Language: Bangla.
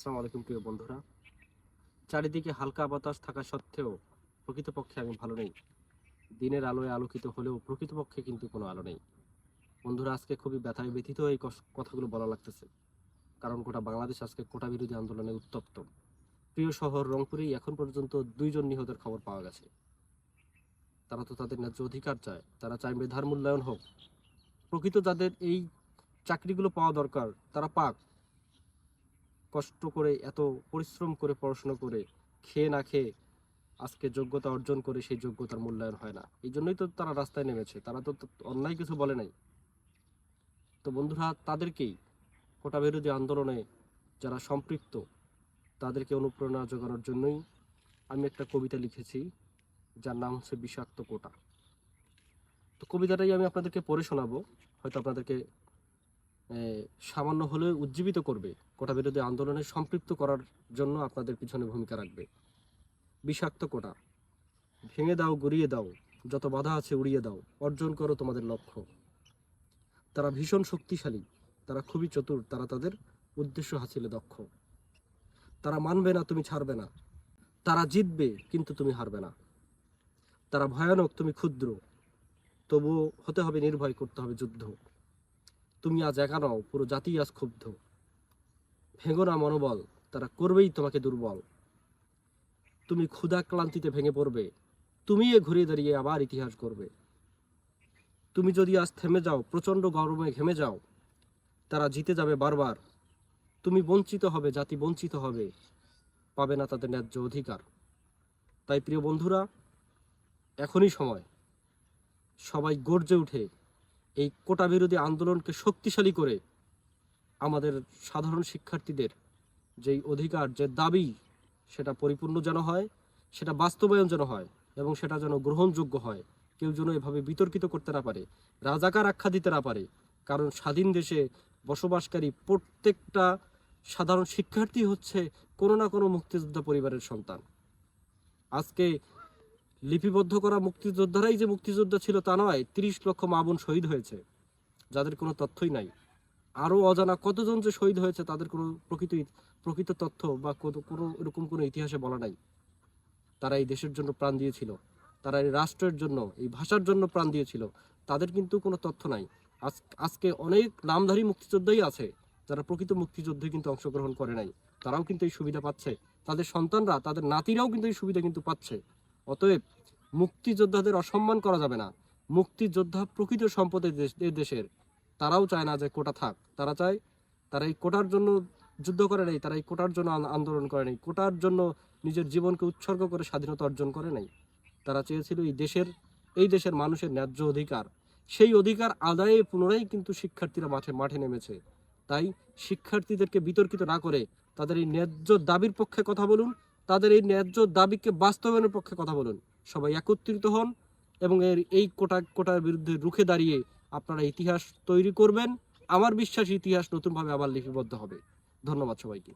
আসসালামু আলাইকুম প্রিয় বন্ধুরা। চারিদিকে হালকা বাতাস থাকা সত্ত্বেও প্রকৃতপক্ষে আমি ভালো নেই। দিনের আলোয় আলোকিত হলেও প্রকৃতপক্ষে কিন্তু কোনো আলো নেই। বন্ধুরা, আজকে খুবই ব্যথায় ব্যথিত এই কথাগুলো বলা লাগতেছে। কারণ গোটা বাংলাদেশ আজকে কোটা বিরোধী আন্দোলনে উত্তপ্ত। প্রিয় শহর রংপুরেই এখন পর্যন্ত দুইজন নিহতের খবর পাওয়া গেছে। তারা তো তাদের ন্যায্য অধিকার চায়। তারা চায় মেধার মূল্যায়ন হোক। প্রকৃত যাদের এই চাকরিগুলো পাওয়া দরকার, তারা পাক। কষ্ট করে, এত পরিশ্রম করে পড়াশোনা করে খেয়ে না খেয়ে আজকে যোগ্যতা অর্জন করে সেই যোগ্যতার মূল্যায়ন হয় না। এই জন্যই তো তারা রাস্তায় নেমেছে। তারা তো অন্যায় কিছু বলে নাই। তো বন্ধুরা, তাদেরকেই কোটা বিরোধী আন্দোলনে যারা সম্পৃক্ত, তাদেরকে অনুপ্রেরণা জোগানোর জন্যই আমি একটা কবিতা লিখেছি, যার নাম হচ্ছে বিষাক্ত কোটা। তো কবিতাটাই আমি আপনাদেরকে পড়ে শোনাবো। হয়তো আপনাদেরকে সামান্য হলেও উজ্জীবিত করবে। কোটা বিরোধী আন্দোলনে সম্পৃক্ত করার জন্য আপনাদের পিছনে ভূমিকা রাখবে। বিষাক্ত কোটা, ভেঙে দাও, গড়িয়ে দাও, যত বাধা আছে উড়িয়ে দাও, অর্জন করো তোমাদের লক্ষ্য। তারা ভীষণ শক্তিশালী, তারা খুবই চতুর, তারা তাদের উদ্দেশ্য হাসিলে দক্ষ। তারা মানবে না, তুমি ছাড়বে না। তারা জিতবে, কিন্তু তুমি হারবে না। তারা ভয়ানক, তুমি ক্ষুদ্র। তবুও হতে হবে নির্ভয়, করতে হবে যুদ্ধ। তুমি আজ একা নও, পুরো জাতি আজ ক্ষুব্ধ। ভেঙো না মনোবল, তারা করবেই তোমাকে দুর্বল। তুমি ক্ষুধা ক্লান্তিতে ভেঙে পড়বে তুমি এ ঘুরে দাঁড়িয়ে আবার ইতিহাস করবে তুমি যদি আজ থেমে যাও, প্রচণ্ড গরমে ঘেমে যাও, তারা জিতে যাবে বারবার। তুমি বঞ্চিত হবে, জাতি বঞ্চিত হবে, পাবে না তাদের ন্যায্য অধিকার। তাই প্রিয় বন্ধুরা, এখনই সময়। সবাই গর্জে উঠে এই কোটা বিরোধী আন্দোলনকে শক্তিশালী করে আমাদের সাধারণ শিক্ষার্থীদের যেই অধিকার, যে দাবি, সেটা পরিপূর্ণ যেন হয়, সেটা বাস্তবায়ন যেন হয় এবং সেটা যেন গ্রহণযোগ্য হয়। কেউ যেন এভাবে বিতর্কিত করতে না পারে, রাজাকার আখ্যা দিতে না পারে। কারণ স্বাধীন দেশে বসবাসকারী প্রত্যেকটা সাধারণ শিক্ষার্থী হচ্ছে কোনো না কোনো মুক্তিযোদ্ধা পরিবারের সন্তান। আজকে লিপিবদ্ধ করা মুক্তিযোদ্ধারাই যে মুক্তিযোদ্ধা ছিল তা নয়, তিরিশ লক্ষ মা বোন শহীদ হয়েছে, যাদের কোনো তথ্যই নাই। আরও অজানা কতজন যে শহীদ হয়েছে তাদের কোনো প্রকৃত প্রকৃত তথ্য বা কোনো কোনো এরকম কোনো ইতিহাসে বলা নাই। তারা এই দেশের জন্য প্রাণ দিয়েছিল, তারা এই রাষ্ট্রের জন্য, এই ভাষার জন্য প্রাণ দিয়েছিল, তাদের কিন্তু কোনো তথ্য নাই। আজ, আজকে অনেক নামধারী মুক্তিযোদ্ধাই আছে, যারা প্রকৃত মুক্তিযুদ্ধে কিন্তু অংশগ্রহণ করে নাই। তারাও কিন্তু এই সুবিধা পাচ্ছে। তাদের সন্তানরা, তাদের নাতিরাও কিন্তু এই সুবিধা কিন্তু পাচ্ছে। অতএব মুক্তিযোদ্ধাদের অসম্মান করা যাবে না। মুক্তিযোদ্ধা প্রকৃত সম্পদ এই দেশ- এই দেশের। তারাও চায় না যে কোটা থাক। তারা চায় তারা এই কোটার জন্য যুদ্ধ করে নাই, তারা এই কোটার জন্য আন্দোলন করে নাই। কোটার জন্য নিজের জীবনকে উৎসর্গ করে স্বাধীনতা অর্জন করে নাই। তারা চেয়েছিল এই দেশের এই দেশের মানুষের ন্যায্য অধিকার। সেই অধিকার আদায়ে পুনরায় কিন্তু শিক্ষার্থীরা মাঠে মাঠে নেমেছে। তাই শিক্ষার্থীদেরকে বিতর্কিত না করে তাদের এই ন্যায্য দাবির পক্ষে কথা বলুন। তাদের এই ন্যায্য দাবিকে বাস্তবায়নের পক্ষে কথা বলুন। সবাই একত্রিত হন এবং এর এই কোটা, কোটার বিরুদ্ধে রুখে দাঁড়িয়ে আপনারা ইতিহাস তৈরি করবেন। আমার বিশ্বাস ইতিহাস নতুনভাবে আবার লিপিবদ্ধ হবে। ধন্যবাদ সবাইকে।